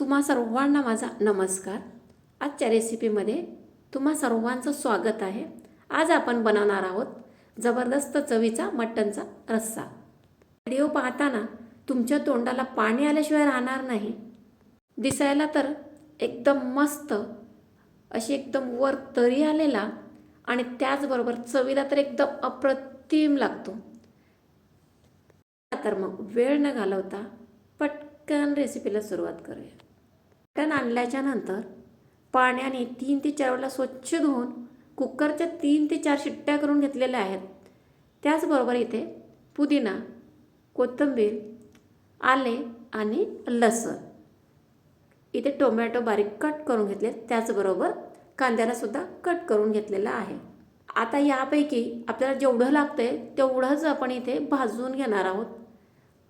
तुम्हा सर्वांना माझा नमस्कार. आजच्या रेसिपीमध्ये तुम्हा सर्वांचं स्वागत आहे. आज आपण बनवणार आहोत जबरदस्त चवीचा मटणचा रस्सा. व्हिडिओ पाहताना तुमच्या तोंडाला पाणी आल्याशिवाय राहणार नाही. दिसायला तर एकदम मस्त अशी एकदम वर तरी आलेला आणि त्याचबरोबर चवीला तर एकदम अप्रतिम लागतो. तर मग वेळ न घालवता पटकन रेसिपीला सुरुवात करूया. मटण आणल्याच्यानंतर पाण्याने तीन ते चार वेळेला स्वच्छ धुवून कुकरच्या तीन ते चार शिट्ट्या करून घेतलेल्या आहेत. त्याचबरोबर इथे पुदिना कोथिंबीर आले आणि लसण. इथे टोमॅटो बारीक कट करून घेतले. त्याचबरोबर कांद्याला सुद्धा कट करून घेतलेला आहे. आता यापैकी आपल्याला जेवढं लागतंय तेवढंच आपण इथे भाजून घेणार आहोत.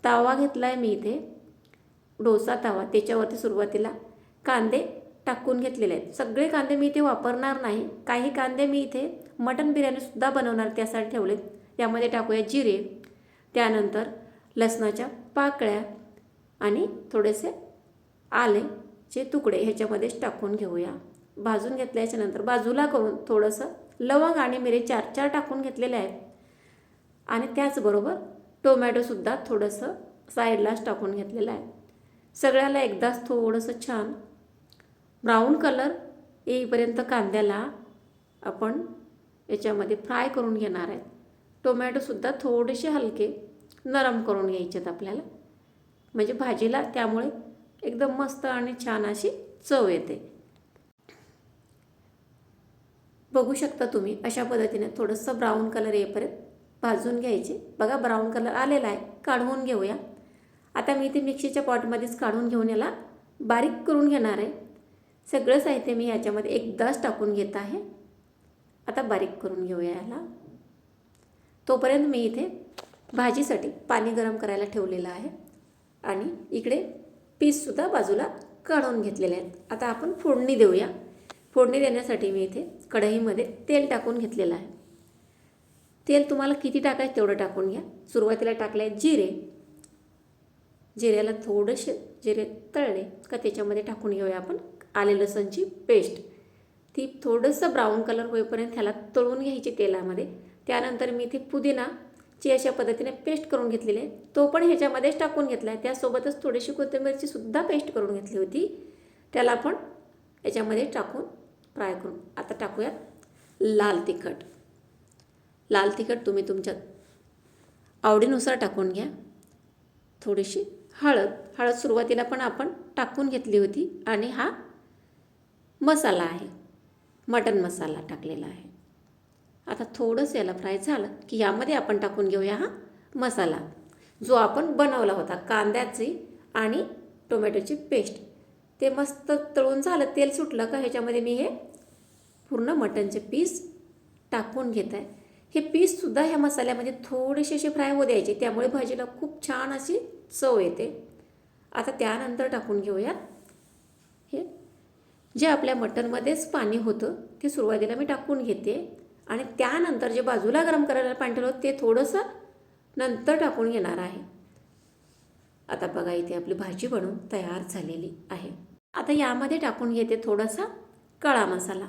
तवा घेतला आहे मी इथे. डोसा तवा त्याच्यावरती सुरुवातीला कांदे टाकून घेतलेले आहेत. सगळे कांदे मी इथे वापरणार नाही. काही कांदे मी इथे मटन बिर्याणीसुद्धा बनवणार त्यासाठी ठेवलेत. त्यामध्ये टाकूया जिरे त्यानंतर लसणाच्या पाकळ्या आणि थोडेसे आलेचे तुकडे ह्याच्यामध्येच टाकून घेऊया. भाजून घेतल्याच्यानंतर बाजूला करून थोडंसं लवंग आणि मिरे चार चार टाकून घेतलेले आहेत. आणि त्याचबरोबर टोमॅटोसुद्धा थोडंसं साईडलाच टाकून घेतलेलं आहे. सगळ्याला एकदाच थोडंसं छान ब्राऊन कलर येईपर्यंत कांद्याला आपण याच्यामध्ये फ्राय करून घेणार आहेत. टोमॅटोसुद्धा थोडेसे हलके नरम करून घ्यायचे आहेत आपल्याला. म्हणजे भाजीला त्यामुळे एकदम मस्त आणि छान अशी चव येते. बघू शकता तुम्ही अशा पद्धतीने थोडंसं ब्राऊन कलर येईपर्यंत भाजून घ्यायचे. बघा ब्राऊन कलर आलेला आहे. काढवून घेऊया. आता मी ते मिक्सीच्या पॉटमध्येच काढून घेऊन याला बारीक करून घेणार आहे. सगळं साहित्य मी याच्यामध्ये एकदाच टाकून घेत आहे. आता बारीक करून घेऊया याला. तोपर्यंत मी इथे भाजीसाठी पाणी गरम करायला ठेवलेलं आहे. आणि इकडे पीससुद्धा बाजूला काढून घेतलेले आहेत. आता आपण फोडणी देऊया. फोडणी देण्यासाठी मी इथे कढईमध्ये तेल टाकून घेतलेलं आहे. तेल तुम्हाला किती टाकायचं तेवढं टाकून घ्या. सुरुवातीला टाकले आहेत जिरे. जिऱ्याला थोडेसे जिरे तळले का त्याच्यामध्ये टाकून घेऊया आपण. आले लसणची पेस्ट. ती थोडंसं ब्राऊन कलर होईपर्यंत ह्याला तळून घ्यायची तेलामध्ये. त्यानंतर मी इथे पुदिनाची अशा पद्धतीने पेस्ट करून घेतलेली आहे. तो पण ह्याच्यामध्येच टाकून घेतला आहे त्यासोबतच थोडीशी कोथिंबीरची सुद्धा पेस्ट करून घेतली होती. त्याला आपण याच्यामध्ये टाकून फ्राय करून आता टाकूयात लाल तिखट. लाल तिखट तुम्ही तुमच्या आवडीनुसार टाकून घ्या. थोडीशी हळद. हळद सुरुवातीला पण आपण टाकून घेतली होती आणि हा मसाला आहे. मटन मसाला टाकलेला आहे. आता थोडंसं याला फ्राय झालं की यामध्ये आपण टाकून घेऊया हा मसाला. जो आपण बनवला होता कांद्याची आणि टोमॅटोची पेस्ट. ते मस्त तळून झालं तेल सुटलं का ह्याच्यामध्ये मी हे पूर्ण मटनचे पीस टाकून घेत आहे हे पीससुद्धा ह्या मसाल्यामध्ये थोडेसे असे फ्राय होऊ द्यायचे त्यामुळे भाजीला खूप छान अशी चव येते. आता त्यानंतर टाकून घेऊया हे जे आपल्या मटनमध्येच पाणी होतं ते सुरुवातीला मी टाकून घेते. आणि त्यानंतर जे बाजूला गरम करायला पाणी ठेवलं ते थोडंसं नंतर टाकून घेणार आहे. आता बघा इथे आपली भाजी बनवून तयार झालेली आहे. आता यामध्ये टाकून घेते थोडासा काळा मसाला.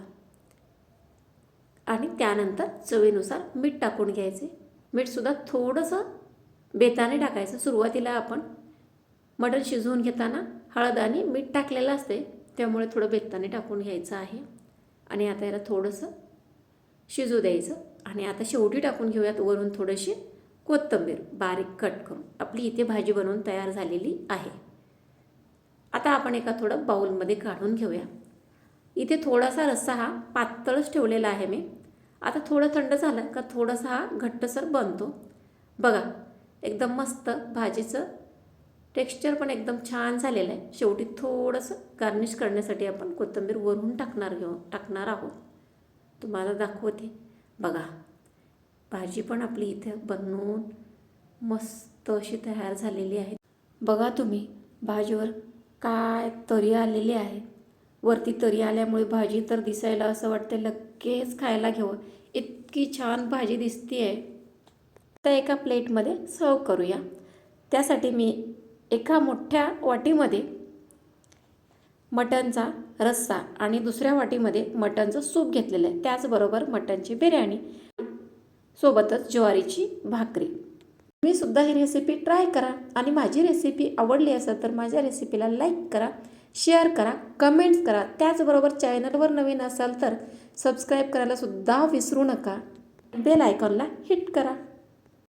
आणि त्यानंतर चवीनुसार मीठ टाकून घ्यायचे. मीठसुद्धा थोडंसं बेताने टाकायचं. सुरुवातीला आपण मटण शिजवून घेताना हळद आणि मीठ टाकलेलं असते त्यामुळे थोडं बेताने टाकून घ्यायचं आहे. आणि आता याला थोडंसं शिजू द्यायचं. आणि आता शेवटी टाकून घेऊयात वरून थोडीशी कोथिंबीर बारीक कट करून. आपली इथे भाजी बनवून तयार झालेली आहे. आता आपण एका थोडं बाऊलमध्ये काढून घेऊया. इथे थोडासा रस्सा हा पातळच ठेवलेला आहे मी. आता थोडं थंड झालं का थोडासा हा घट्टसर बनतो. बघा एकदम मस्त भाजीचं टेक्स्चर पण एकदम छान झालेलं आहे. शेवटी थोडंसं गार्निश करण्यासाठी आपण कोथिंबीर वरून टाकणार घेऊ टाकणार आहोत. तुम्हाला दाखवते. बघा भाजी पण आपली इथे बनवून मस्त अशी तयार झालेली आहे. बघा तुम्ही भाजीवर काय तरी आलेली आहे. वरती तरी आल्यामुळे भाजी तर दिसायला असं वाटतं लगेच खायला घेऊ इतकी छान भाजी दिसती आहे तर एका प्लेटमध्ये सर्व करूया. त्यासाठी मी एका मोठ्या वाटीमध्ये मटणचा रस्सा आणि दुसऱ्या वाटीमध्ये मटणचं सूप घेतलेलं आहे. त्याचबरोबर मटणची बिर्याणी सोबतच ज्वारीची भाकरी. तुम्ही सुद्धा ही रेसिपी ट्राय करा आणि माझी रेसिपी आवडली असेल तर माझ्या रेसिपीला लाईक करा शेअर करा कमेंट्स करा. त्याचबरोबर चॅनलवर नवीन असाल तर सबस्क्राईब करायला सुद्धा विसरू नका. बेल आयकॉनला हिट करा.